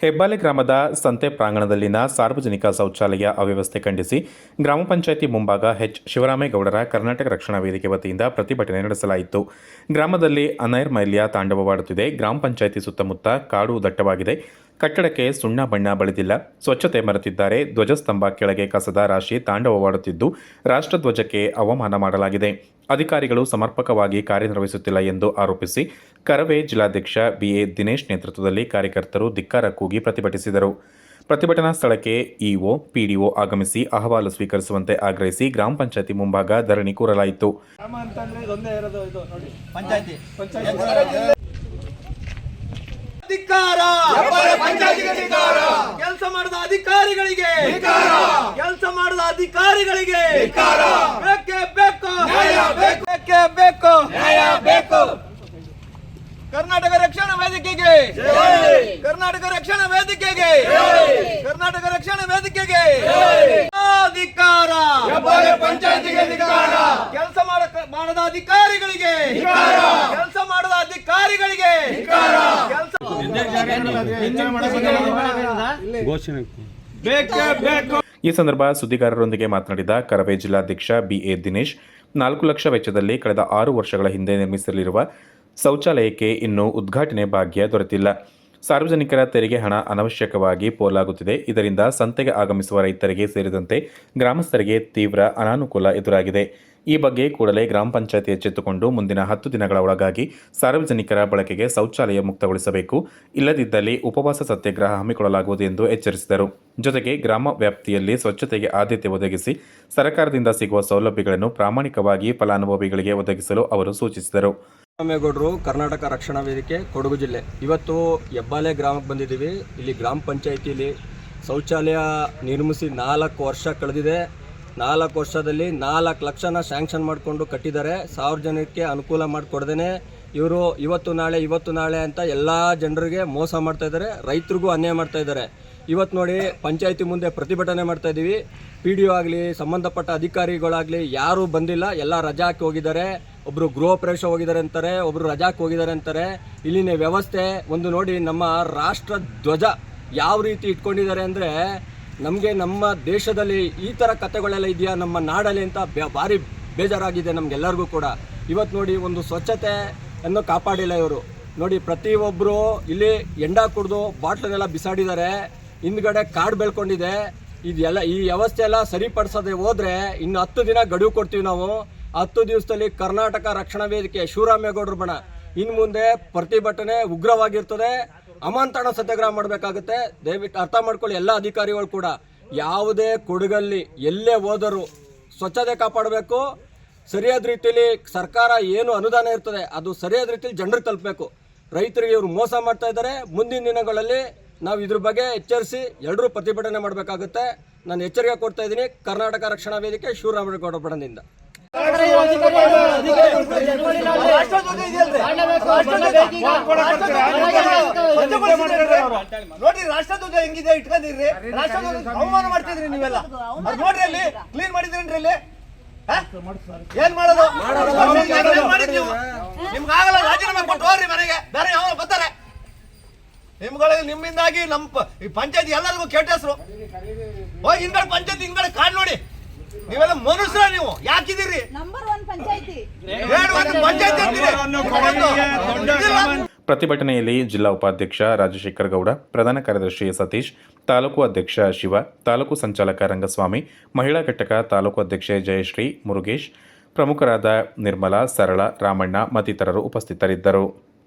ಹೆಬ್ಬಾಲೆ ಗ್ರಾಮದ ಸಂತೆ ಪ್ರಾಂಗಣದಲ್ಲಿನ ಸಾರ್ವಜನಿಕ ಶೌಚಾಲಯ ಅವ್ಯವಸ್ಥೆ ಖಂಡಿಸಿ ಗ್ರಾಮ ಪಂಚಾಯಿತಿ ಮುಂಭಾಗ ಎಚ್. ಶಿವರಾಮೇಗೌಡರ ಕರ್ನಾಟಕ ರಕ್ಷಣಾ ವೇದಿಕೆ ವತಿಯಿಂದ ಪ್ರತಿಭಟನೆ ನಡೆಸಲಾಯಿತು. ಗ್ರಾಮದಲ್ಲಿ ಅನೈರ್ಮೈಲ್ಯ ತಾಂಡವವಾಡುತ್ತಿದೆ. ಗ್ರಾಮ ಪಂಚಾಯಿತಿ ಸುತ್ತಮುತ್ತ ಕಾಡು ದಟ್ಟವಾಗಿದೆ. ಕಟ್ಟಡಕ್ಕೆ ಸುಣ್ಣ ಬಣ್ಣ ಬಳಿದಿಲ್ಲ. ಸ್ವಚ್ಛತೆ ಮರೆತಿದ್ದಾರೆ. ಧ್ವಜಸ್ತಂಭ ಕೆಳಗೆ ಕಸದ ರಾಶಿ ತಾಂಡವವಾಡುತ್ತಿದ್ದು ರಾಷ್ಟ್ರಧ್ವಜಕ್ಕೆ ಅವಮಾನ ಮಾಡಲಾಗಿದೆ. ಅಧಿಕಾರಿಗಳು ಸಮರ್ಪಕವಾಗಿ ಕಾರ್ಯನಿರ್ವಹಿಸುತ್ತಿಲ್ಲ ಎಂದು ಆರೋಪಿಸಿ ಕರವೇ ಜಿಲ್ಲಾಧ್ಯಕ್ಷ ಬಿಎ ದಿನೇಶ್ ನೇತೃತ್ವದಲ್ಲಿ ಕಾರ್ಯಕರ್ತರು ಧಿಕ್ಕಾರ ಕೂಗಿ ಪ್ರತಿಭಟಿಸಿದರು. ಪ್ರತಿಭಟನಾ ಸ್ಥಳಕ್ಕೆ ಇಒ ಪಿಡಿಒ ಆಗಮಿಸಿ ಅಹವಾಲು ಸ್ವೀಕರಿಸುವಂತೆ ಆಗ್ರಹಿಸಿ ಗ್ರಾಮ ಪಂಚಾಯತಿ ಮುಂಭಾಗ ಧರಣಿ ಕೂರಲಾಯಿತು. ಪಂಚಾಯತಿ ಕೆಲಸ ಮಾಡಿದ ಅಧಿಕಾರಿಗಳಿಗೆ. ಕೆಲಸ ಮಾಡಿದ ಅಧಿಕಾರಿಗಳಿಗೆ. ಬೇಕೇ ಬೇಕು. ಬೇಕೇ. ಬೇಕು ಬೇಕು. ಕರ್ನಾಟಕ ರಕ್ಷಣಾ ವೇದಿಕೆಗೆ. ಕರ್ನಾಟಕ ರಕ್ಷಣಾ ವೇದಿಕೆಗೆ. ಕರ್ನಾಟಕ ರಕ್ಷಣಾ ವೇದಿಕೆಗೆ. ಅಧಿಕಾರ. ಪಂಚಾಯತಿಗೆ ಅಧಿಕಾರ. ಕೆಲಸ ಮಾಡ ಮಾಡದ ಅಧಿಕಾರಿಗಳಿಗೆ. ಕೆಲಸ ಮಾಡದ ಅಧಿಕಾರಿಗಳಿಗೆ. ಈ ಸಂದರ್ಭ ಸುದ್ದಿಗಾರರೊಂದಿಗೆ ಮಾತನಾಡಿದ ಕರವೇ ಜಿಲ್ಲಾಧ್ಯಕ್ಷ ಬಿಎ ದಿನೇಶ್, ನಾಲ್ಕು ಲಕ್ಷ ವೆಚ್ಚದಲ್ಲಿ ಕಳೆದ ಆರು ವರ್ಷಗಳ ಹಿಂದೆ ನಿರ್ಮಿಸಲಿರುವ ಶೌಚಾಲಯಕ್ಕೆ ಇನ್ನೂ ಉದ್ಘಾಟನೆ ಭಾಗ್ಯ ದೊರೆತಿಲ್ಲ. ಸಾರ್ವಜನಿಕರ ತೆರಿಗೆ ಹಣ ಅನವಶ್ಯಕವಾಗಿ ಪೋಲಾಗುತ್ತಿದೆ. ಇದರಿಂದ ಸಂತೆಗೆ ಆಗಮಿಸುವ ರೈತರಿಗೆ ಸೇರಿದಂತೆ ಗ್ರಾಮಸ್ಥರಿಗೆ ತೀವ್ರ ಅನಾನುಕೂಲ ಎದುರಾಗಿದೆ. ಈ ಬಗ್ಗೆ ಕೂಡಲೇ ಗ್ರಾಮ ಪಂಚಾಯತಿ ಎಚ್ಚೆತ್ತುಕೊಂಡು ಮುಂದಿನ ಹತ್ತು ದಿನಗಳ ಒಳಗಾಗಿ ಸಾರ್ವಜನಿಕರ ಬಳಕೆಗೆ ಶೌಚಾಲಯ ಮುಕ್ತಗೊಳಿಸಬೇಕು. ಇಲ್ಲದಿದ್ದಲ್ಲಿ ಉಪವಾಸ ಸತ್ಯಾಗ್ರಹ ಹಮ್ಮಿಕೊಳ್ಳಲಾಗುವುದು ಎಂದು ಎಚ್ಚರಿಸಿದರು. ಜೊತೆಗೆ ಗ್ರಾಮ ವ್ಯಾಪ್ತಿಯಲ್ಲಿ ಸ್ವಚ್ಛತೆಗೆ ಆದ್ಯತೆ ಒದಗಿಸಿ ಸರ್ಕಾರದಿಂದ ಸಿಗುವ ಸೌಲಭ್ಯಗಳನ್ನು ಪ್ರಾಮಾಣಿಕವಾಗಿ ಫಲಾನುಭವಿಗಳಿಗೆ ಒದಗಿಸಲು ಅವರು ಸೂಚಿಸಿದರು. ರಾಮೇಗೌಡರು ಕರ್ನಾಟಕ ರಕ್ಷಣಾ ವೇದಿಕೆ, ಕೊಡಗು ಜಿಲ್ಲೆ. ಇವತ್ತು ಹೆಬ್ಬಾಲೆ ಗ್ರಾಮಕ್ಕೆ ಬಂದಿದ್ದೀವಿ. ಇಲ್ಲಿ ಗ್ರಾಮ ಪಂಚಾಯಿತಿಲಿ ಶೌಚಾಲಯ ನಿರ್ಮಿಸಿ ನಾಲ್ಕು ವರ್ಷ ಕಳೆದಿದೆ. ನಾಲ್ಕು ವರ್ಷದಲ್ಲಿ ನಾಲ್ಕು ಲಕ್ಷನ ಸ್ಯಾಂಕ್ಷನ್ ಮಾಡಿಕೊಂಡು ಕಟ್ಟಿದ್ದಾರೆ. ಸಾರ್ವಜನಿಕರಿಗೆ ಅನುಕೂಲ ಮಾಡಿಕೊಡ್ದೇ ಇವರು ಇವತ್ತು ನಾಳೆ ಇವತ್ತು ನಾಳೆ ಅಂತ ಎಲ್ಲ ಜನರಿಗೆ ಮೋಸ ಮಾಡ್ತಾ ಇದ್ದಾರೆ. ರೈತರಿಗೂ ಅನ್ಯಾಯ ಮಾಡ್ತಾ ಇದ್ದಾರೆ. ಇವತ್ತು ನೋಡಿ ಪಂಚಾಯತಿ ಮುಂದೆ ಪ್ರತಿಭಟನೆ ಮಾಡ್ತಾ ಇದ್ದೀವಿ ಪಿ ಡಿ ಒ ಆಗಲಿ, ಸಂಬಂಧಪಟ್ಟ ಅಧಿಕಾರಿಗಳಾಗಲಿ ಯಾರೂ ಬಂದಿಲ್ಲ. ಎಲ್ಲ ರಜಾಕ್ಕೆ ಹೋಗಿದ್ದಾರೆ. ಒಬ್ಬರು ಗೃಹ ಪ್ರವೇಶ ಹೋಗಿದ್ದಾರೆ ಅಂತಾರೆ ಒಬ್ಬರು ರಜಾಕ್ಕೆ ಹೋಗಿದ್ದಾರೆ ಅಂತಾರೆ. ಇಲ್ಲಿನ ವ್ಯವಸ್ಥೆ ಒಂದು ನೋಡಿ ನಮ್ಮ ರಾಷ್ಟ್ರ ಧ್ವಜ ಯಾವ ರೀತಿ ಇಟ್ಕೊಂಡಿದ್ದಾರೆ ಅಂದರೆ ನಮಗೆ ನಮ್ಮ ದೇಶದಲ್ಲಿ ಈ ಥರ ಕಥೆಗಳೆಲ್ಲ ಇದೆಯಾ? ನಮ್ಮ ನಾಡಲ್ಲಿ ಅಂತ ಭಾರಿ ಬೇಜಾರಾಗಿದೆ ನಮಗೆಲ್ಲರಿಗೂ ಕೂಡ. ಇವತ್ತು ನೋಡಿ ಒಂದು ಸ್ವಚ್ಛತೆ ಅನ್ನು ಕಾಪಾಡಿಲ್ಲ ಇವರು. ನೋಡಿ ಪ್ರತಿಯೊಬ್ಬರು ಇಲ್ಲಿ ಎಂಡ ಕುಡಿದು ಬಾಟ್ಲನ್ನೆಲ್ಲ ಬಿಸಾಡಿದ್ದಾರೆ. ಹಿಂದ್ಗಡೆ ಕಾಡು ಬೆಳ್ಕೊಂಡಿದೆ. ಇದೆಲ್ಲ ಈ ವ್ಯವಸ್ಥೆ ಎಲ್ಲ ಸರಿಪಡಿಸದೆ ಹೋದ್ರೆ ಇನ್ನು ಹತ್ತು ದಿನ ಗಡುವು ಕೊಡ್ತೀವಿ ನಾವು. ಹತ್ತು ದಿವಸದಲ್ಲಿ ಕರ್ನಾಟಕ ರಕ್ಷಣಾ ವೇದಿಕೆ, ಶಿವರಾಮೇಗೌಡರು ಬಣ. ಇನ್ನು ಮುಂದೆ ಪ್ರತಿಭಟನೆ ಉಗ್ರವಾಗಿರ್ತದೆ. ಅಮಾಂತರಣ ಸತ್ಯಾಗ್ರಹ ಮಾಡಬೇಕಾಗುತ್ತೆ. ದಯವಿಟ್ಟು ಅರ್ಥ ಮಾಡ್ಕೊಳ್ಳಿ ಎಲ್ಲ ಅಧಿಕಾರಿಗಳು ಕೂಡ. ಯಾವುದೇ ಕೊಡಗಲ್ಲಿ ಎಲ್ಲೇ ಹೋದರೂ ಸ್ವಚ್ಛತೆ ಕಾಪಾಡಬೇಕು. ಸರಿಯಾದ ರೀತಿಯಲ್ಲಿ ಸರ್ಕಾರ ಏನು ಅನುದಾನ ಇರ್ತದೆ ಅದು ಸರಿಯಾದ ರೀತಿಯಲ್ಲಿ ಜನರಿಗೆ ತಲುಪಬೇಕು. ರೈತರಿಗೆ ಇವರು ಮೋಸ ಮಾಡ್ತಾ ಇದ್ದಾರೆ. ಮುಂದಿನ ದಿನಗಳಲ್ಲಿ ನಾವು ಇದ್ರ ಬಗ್ಗೆ ಎಚ್ಚರಿಸಿ ಎಲ್ಲರೂ ಪ್ರತಿಭಟನೆ ಮಾಡಬೇಕಾಗುತ್ತೆ. ನಾನು ಎಚ್ಚರಿಕೆ ಕೊಡ್ತಾ ಇದ್ದೀನಿ ಕರ್ನಾಟಕ ರಕ್ಷಣಾ ವೇದಿಕೆ ಶಿವರಾಮೇಗೌಡ ಬಣದಿಂದ ನೋಡಿ ರಾಷ್ಟ್ರಧ್ವಜ ಹೆಂಗಿದೆ ಇಟ್ಕೊಂಡಿರ್ರಿ ರಾಷ್ಟ್ರಧ್ವಜ ಅವಮಾನ ಮಾಡ್ತಿದ್ರಿ ನೀವೆಲ್ಲ. ನೋಡ್ರಿ ಅಲ್ಲಿ ಕ್ಲೀನ್ ಮಾಡಿದ್ರೇನ್ರಿ ಅಲ್ಲಿ? ಏನ್ ಮಾಡೋದು? ಆಗಲ್ಲ? ನಿಮ್ಗಾಗಲ್ಲ ರಾಜೀನಾಮೆ ಕೊಟ್ಟು ಹೋಗ್ರಿ ಮನೆಗೆ. ಬೇರೆ ಯಾವ ಬರ್ತಾರೆ? ನಿಮ್ಗಳ ನಿಮ್ಮಿಂದಾಗಿ ನಮ್ಮ ಪ- ಈ ಪಂಚಾಯತ್ ಎಲ್ಲರಿಗೂ ಕೆಟ್ಟ ಹೆಸರು. ಹೋಗಿ ಹಿಂದ್ಗಡೆ ಪಂಚಾಯತ್ ಹಿಂದ್ಗಡೆ ಕಾಡ್ ನೋಡಿ. ನೀವೆಲ್ಲ ಮನುಷ್ಯರ ನೀವು. ಯಾಕಿದ್ದೀರಿ? ನಂಬರ್ ಒನ್ ಪಂಚಾಯತಿ. ಪಂಚಾಯತಿ. ಪ್ರತಿಭಟನೆಯಲ್ಲಿ ಜಿಲ್ಲಾ ಉಪಾಧ್ಯಕ್ಷ ರಾಜಶೇಖರ್ ಗೌಡ, ಪ್ರಧಾನ ಕಾರ್ಯದರ್ಶಿ ಸತೀಶ್, ತಾಲೂಕು ಅಧ್ಯಕ್ಷ ಶಿವ, ತಾಲೂಕು ಸಂಚಾಲಕ ರಂಗಸ್ವಾಮಿ, ಮಹಿಳಾ ಘಟಕ ತಾಲೂಕು ಅಧ್ಯಕ್ಷೆ ಜಯಶ್ರೀ, ಮುರುಗೇಶ್, ಪ್ರಮುಖರಾದ ನಿರ್ಮಲಾ, ಸರಳ, ರಾಮಣ್ಣ ಮತ್ತಿತರರು ಉಪಸ್ಥಿತರಿದ್ದರು.